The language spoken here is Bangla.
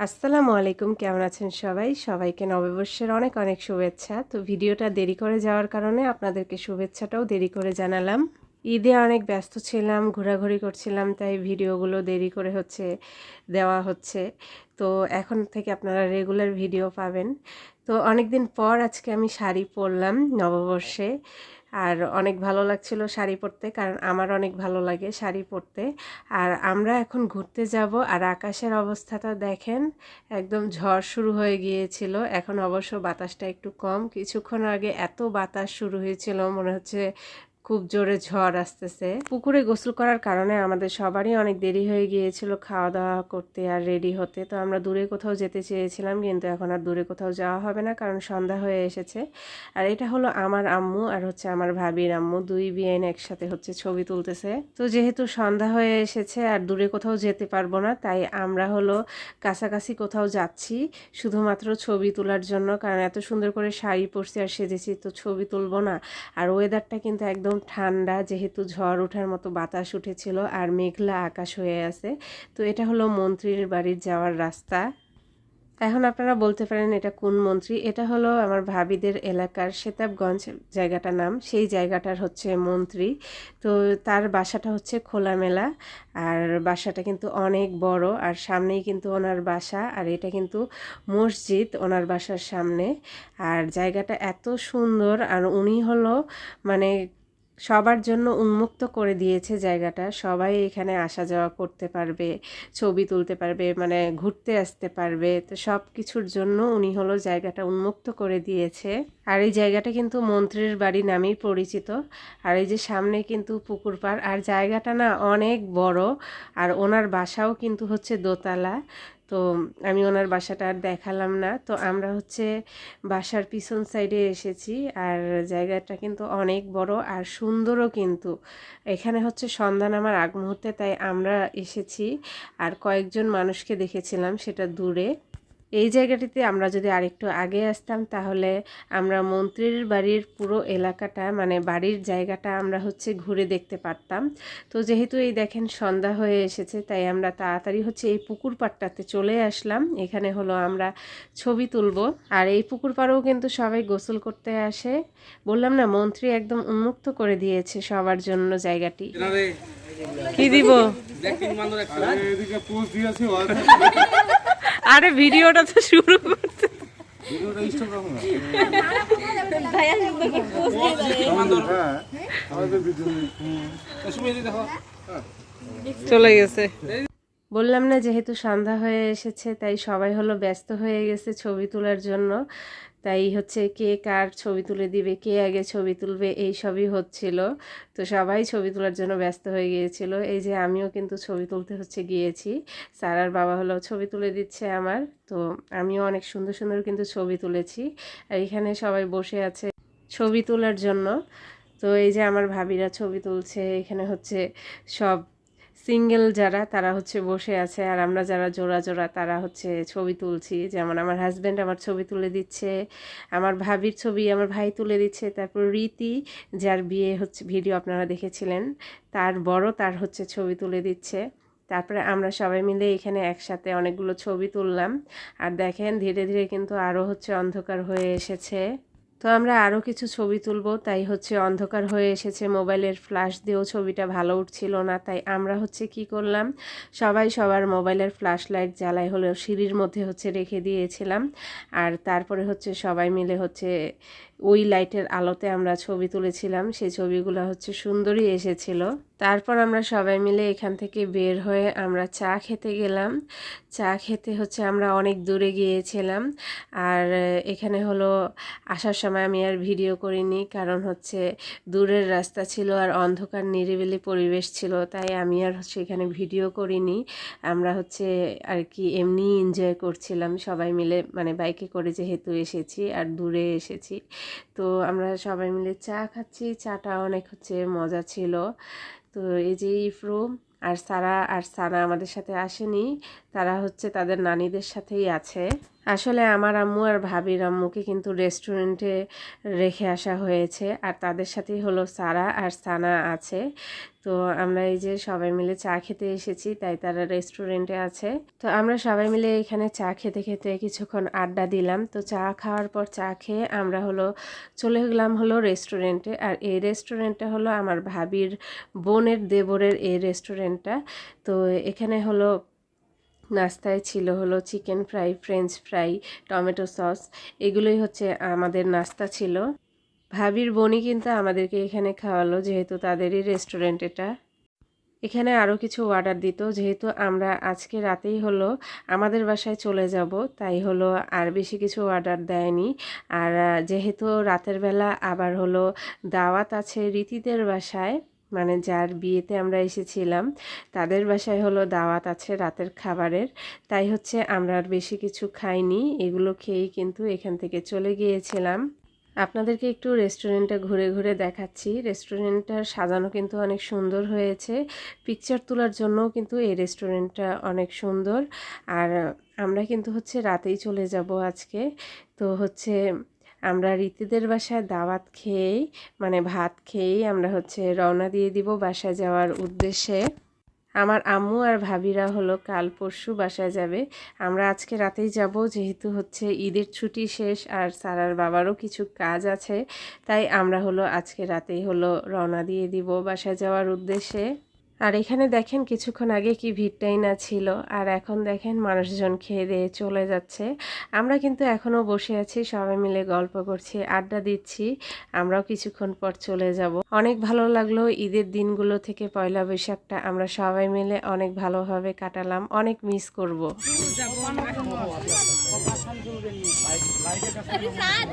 আসসালামু আলাইকুম, কেমন আছেন সবাই? সবাইকে নববর্ষের অনেক অনেক শুভেচ্ছা। তো ভিডিওটা দেরি করে যাওয়ার কারণে আপনাদেরকে শুভেচ্ছাটাও দেরি করে জানালাম। ঈদে অনেক ব্যস্ত ছিলাম, ঘোরাঘুরি করছিলাম, তাই ভিডিওগুলো দেরি করে হচ্ছে দেওয়া হচ্ছে। তো এখন থেকে আপনারা রেগুলার ভিডিও পাবেন। তো অনেক দিন পর আজকে আমি শাড়ি পরলাম নববর্ষে। আর অনেক ভালো লাগছিল শাড়ি পরতে, কারণ আমার অনেক ভালো লাগে শাড়ি পরতে। আর আমরা এখন ঘুরতে যাব আর আকাশের অবস্থাটা দেখেন, একদম ঝড় শুরু হয়ে গিয়েছিল। এখন অবশ্য বাতাসটা একটু কম। কিছুক্ষণ আগে এত বাতাস শুরু হয়েছিল, মনে হচ্ছে খুব জোরে ঝড় আসতেছে। পুকুরে গোসল করার কারণে আমাদের সবারই অনেক দেরি হয়ে গিয়েছিল খাওয়া দাওয়া করতে আর রেডি হতে। তো আমরা দূরে কোথাও যেতে চেয়েছিলাম, কিন্তু এখন আর দূরে কোথাও যাওয়া হবে না, কারণ সন্ধ্যা হয়ে এসেছে। আর এটা হলো আমার আম্মু আর হচ্ছে আমার ভাবির আম্মু। দুই বিয়েন একসাথে হচ্ছে ছবি তুলতেছে। তো যেহেতু সন্ধ্যা হয়ে এসেছে আর দূরে কোথাও যেতে পারব না, তাই আমরা হলো কাছাকাছি কোথাও যাচ্ছি, শুধুমাত্র ছবি তোলার জন্য। কারণ এত সুন্দর করে শাড়ি পরছি আর সেজেছি, তো ছবি তুলবো না। আর ওয়েদারটা কিন্তু একদম ঠান্ডা, যেহেতু ঝড় ওঠার মতো বাতাস উঠেছিল আর মেঘলা আকাশ হয়ে আছে। তো এটা হলো মন্ত্রীর বাড়ির যাওয়ার রাস্তা। এখন আপনারা বলতে পারেন এটা কোন মন্ত্রী? এটা হলো আমার ভাবিদের এলাকার সেতাবগঞ্জ জায়গাটার নাম। সেই জায়গাটার হচ্ছে মন্ত্রী। তো তার বাসাটা হচ্ছে খোলামেলা আর বাসাটা কিন্তু অনেক বড় আর সামনেই কিন্তু ওনার বাসা আর এটা কিন্তু মসজিদ ওনার বাসার সামনে। আর জায়গাটা এত সুন্দর আর উনি হলো মানে সবার জন্য উন্মুক্ত করে দিয়েছে জায়গাটা। সবাই এখানে আসা যাওয়া করতে পারবে, ছবি তুলতে পারবে মানে ঘুরতে আসতে পারবে। তো সব কিছুর জন্য উনি হলো জায়গাটা উন্মুক্ত করে দিয়েছে। আর এই জায়গাটা কিন্তু মন্ত্রীর বাড়ি নামেই পরিচিত। আর এই যে সামনে কিন্তু পুকুর পাড়। আর জায়গাটা না অনেক বড়। আর ওনার বাসাও কিন্তু হচ্ছে দোতলা। তো আমি ওনার বাসাটা আর দেখালাম না। তো আমরা হচ্ছে বাসার পিছন সাইডে এসেছি আর জায়গাটা কিন্তু অনেক বড় আর সুন্দরও কিন্তু। এখানে হচ্ছে সন্ধান আমার আগ মুহূর্তে তাই আমরা এসেছি আর কয়েকজন মানুষকে দেখেছিলাম সেটা দূরে। এই জায়গাটিতে আমরা যদি আরেকটু আগে আসতাম তাহলে আমরা মন্ত্রীর বাড়ির পুরো এলাকাটা মানে বাড়ির জায়গাটা আমরা হচ্ছে ঘুরে দেখতে পারতাম। তো যেহেতু এই দেখেন সন্ধ্যা হয়ে এসেছে তাই আমরা তাড়াতাড়ি হচ্ছে এই পুকুর পাড়টাতে চলে আসলাম। এখানে হলো আমরা ছবি তুলবো। আর এই পুকুর পাড়েও কিন্তু সবাই গোসল করতে আসে। বললাম না মন্ত্রী একদম উন্মুক্ত করে দিয়েছে সবার জন্য জায়গাটি। কি দিব? এদিকে পোস্ট দিয়েছি আরে ভিডিওটা তো শুরু করতে। হ্যাঁ চলে গেছে। বললাম না যেহেতু সন্ধ্যা হয়ে এসেছে তাই সবাই হলো ব্যস্ত হয়ে গেছে ছবি তোলার জন্য। তাই হচ্ছে কে কার ছবি তুলে দিবে, কে আগে ছবি তুলবে, এই সবই হচ্ছিল। তো সবাই ছবি তোলার জন্য ব্যস্ত হয়ে গিয়েছিল। এই যে আমিও কিন্তু ছবি তুলতে হচ্ছে গিয়েছি। সারার বাবা হলো ছবি তুলে দিচ্ছে আমার। তো আমিও অনেক সুন্দর সুন্দর কিন্তু ছবি তুলেছি। আর এখানে সবাই বসে আছে ছবি তোলার জন্য। তো এই যে আমার ভাবিরা ছবি তুলছে, এখানে হচ্ছে সব সিঙ্গেল যারা, তারা হচ্ছে বসে আছে আর আমরা যারা জোড়া জোড়া, তারা হচ্ছে ছবি তুলছি। যেমন আমার হাজব্যান্ড আমার ছবি তুলে দিচ্ছে, আমার ভাবির ছবি আমার ভাই তুলে দিচ্ছে, তারপর রীতি, যার বিয়ে হচ্ছে ভিডিও আপনারা দেখেছিলেন, তার বড় তার হচ্ছে ছবি তুলে দিচ্ছে। তারপরে আমরা সবাই মিলে এখানে একসাথে অনেকগুলো ছবি তুললাম। আর দেখেন ধীরে ধীরে কিন্তু আরও হচ্ছে অন্ধকার হয়ে এসেছে। তো আমরা আরও কিছু ছবি তুলব। তাই হচ্ছে অন্ধকার হয়ে এসেছে, মোবাইলের ফ্ল্যাশ দিয়েও ছবিটা ভালো উঠছিল না, তাই আমরা হচ্ছে কি করলাম, সবাই সবার মোবাইলের ফ্ল্যাশ লাইট জ্বালাই হলেও সিঁড়ির মধ্যে হচ্ছে রেখে দিয়েছিলাম। আর তারপরে হচ্ছে সবাই মিলে হচ্ছে ওই লাইটের আলোতে আমরা ছবি তুলেছিলাম। সেই ছবিগুলো হচ্ছে সুন্দরই এসেছিল। তারপর আমরা সবাই মিলে এখান থেকে বের হয়ে আমরা চা খেতে গেলাম। চা খেতে হচ্ছে আমরা অনেক দূরে গিয়েছিলাম। আর এখানে হলো, আসার সময় আমি আর ভিডিও করিনি কারণ হচ্ছে দূরের রাস্তা ছিল আর অন্ধকার, নিরিবিলি পরিবেশ ছিল, তাই আমি আর হচ্ছে এখানে ভিডিও করিনি। আমরা হচ্ছে আর কি এমনি এনজয় করছিলাম। সবাই মিলে মানে বাইকে করে যেহেতু এসেছি আর দূরে এসেছি। তো আমরা সবাই মিলে চা খাচ্ছি। চাটা অনেক হচ্ছে মজা ছিল। তো এই যে ইফরু আর সারা আর সানা আমাদের সাথে আসেনি। তারা হচ্ছে তাদের নানিদের সাথেই আছে। আসলে আমার আম্মু আর ভাবির আম্মুকে কিন্তু রেস্টুরেন্টে রেখে আসা হয়েছে। আর তাদের সাথেই হলো সারা আর সানা আছে। তো আমরা এই যে সবাই মিলে চা খেতে এসেছি, তাই তারা রেস্টুরেন্টে আছে। তো আমরা সবাই মিলে এখানে চা খেতে খেতে কিছুক্ষণ আড্ডা দিলাম। তো চা খাওয়ার পর চা খেয়ে আমরা হলো চলে গেলাম হলো রেস্টুরেন্টে আর এই রেস্টুরেন্টটা হলো আমার ভাবির বোনের দেবরের এই রেস্টুরেন্টটা তো এখানে হলো নাস্তায় ছিল হলো chicken fry, French fry, tomato sauce, এগুলোই হচ্ছে আমাদের নাস্তা ছিল। ভাবির বোনই কিন্তু আমাদেরকে এখানে খাওয়ালো যেহেতু তাদেরই রেস্টুরেন্ট এটা। এখানে আরও কিছু অর্ডার দিত, যেহেতু আমরা আজকে রাতেই হলো আমাদের বাসায় চলে যাব, তাই হলো আর বেশি কিছু অর্ডার দেয়নি। আর যেহেতু রাতের বেলা আবার হলো দাওয়াত আছে রীতিদের বাসায় মানে যার বিয়েতে আমরা এসেছিলাম, তাদের বাসায় হলো দাওয়াত আছে রাতের খাবারের। তাই হচ্ছে আমরা আর বেশি কিছু খাইনি, এগুলো খেয়েই কিন্তু এখান থেকে চলে গিয়েছিলাম। আপনাদেরকে একটু রেস্টুরেন্টটা ঘুরে ঘুরে দেখাচ্ছি। রেস্টুরেন্টটার সাজানো কিন্তু অনেক সুন্দর হয়েছে। পিকচার তোলার জন্যও কিন্তু এই রেস্টুরেন্টটা অনেক সুন্দর। আর আমরা কিন্তু হচ্ছে রাতেই চলে যাব আজকে। তো হচ্ছে আমরা রীতিদের বাসায় দাওয়াত খেয়েই মানে ভাত খেয়েই আমরা হচ্ছে রওনা দিয়ে দিব বাসায় যাওয়ার উদ্দেশ্যে। আমার আম্মু আর ভাবিরা হলো কাল পরশু বাসায় যাবে। আমরা আজকে রাতেই যাব, যেহেতু হচ্ছে ঈদের ছুটি শেষ আর সারার বাবারও কিছু কাজ আছে, তাই আমরা হলো আজকে রাতেই হলো রওনা দিয়ে দিব বাসায় যাওয়ার উদ্দেশ্যে। আর এখানে দেখেন কিছুক্ষণ আগে কি ভিড়টাই না ছিল, আর এখন দেখেন মানুষজন খেয়ে দিয়ে চলে যাচ্ছে আমরা কিন্তু এখনও বসে আছি, সবাই মিলে গল্প করছি, আড্ডা দিচ্ছি, আমরাও কিছুক্ষণ পর চলে যাব অনেক ভালো লাগল ঈদের দিনগুলো থেকে পয়লা বৈশাখটা, আমরা সবাই মিলে অনেক ভালোভাবে কাটালাম, অনেক মিস করব। আমি